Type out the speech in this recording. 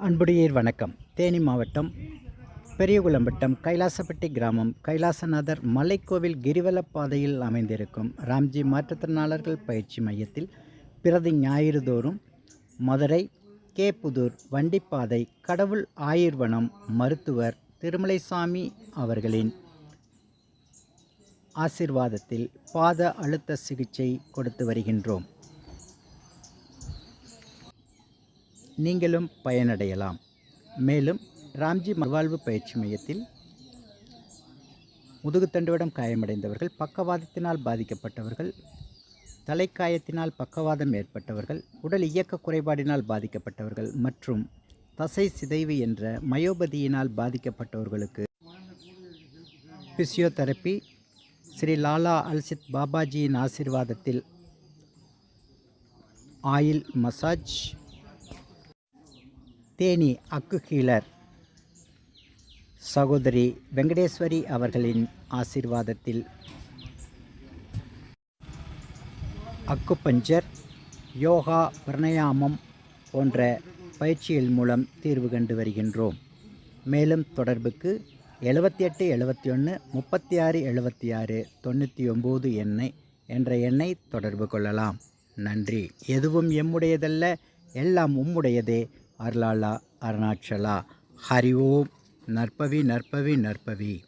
அன்புடையீர் வணக்கம். தேனி மாவட்டம் பெரியகுளம்பட்டம் கைலாசப்பட்டி கிராமம் கைலாசநாதர் மலைக்கோவில் கிரிவல பாதையில் அமைந்திருக்கும் ராம்ஜி மாற்றுத்திறனாளர்கள் பயிற்சி மையத்தில் பிரதி ஞாயிறு தோறும் மதுரை புதூர் வண்டிப்பாதை கடவுள் ஆயுர்வனம் மருத்துவர் திருமலைசாமி அவர்களின் ஆசிர்வாதத்தில் பாத அழுத்த சிகிச்சை கொடுத்து வருகின்றோம். நீங்களும் பயனடையலாம். மேலும் ராம்ஜி மறுவாழ்வு பயிற்சி மையத்தில் முதுகுத்தண்டுவிடம் காயமடைந்தவர்கள் பக்கவாதத்தினால் பாதிக்கப்பட்டவர்கள் தலைக்காயத்தினால் பக்கவாதம் ஏற்பட்டவர்கள் உடல் இயக்க குறைபாடினால் பாதிக்கப்பட்டவர்கள் மற்றும் தசை சிதைவு என்ற மயோபதியினால் பாதிக்கப்பட்டவர்களுக்கு பிசியோதெரப்பி ஸ்ரீ லாலா அல்சித் பாபாஜியின் ஆசிர்வாதத்தில் oil massage Theni acu healer சகோதரி வெங்கடேஸ்வரி அவர்களின் ஆசிர்வாதத்தில். அக்குபஞ்சர் யோகா பிரணயாமம் போன்ற பயிற்சிகள் மூலம் தீர்வு கண்டு வருகின்றோம். மேலும் தொடர்புக்கு எழுபத்தி எட்டு எழுபத்தி ஒன்று முப்பத்தி ஆறு எழுபத்தி ஆறு தொண்ணூற்றி ஒம்பது எண்ணெய் என்ற எண்ணை தொடர்பு கொள்ளலாம். நன்றி. எதுவும் எம்முடையதல்ல எல்லாம் உம்முடையதே. அருளாளா அருணாச்சலா. ஹரி ஓம். நற்பவி நற்பவி நற்பவி.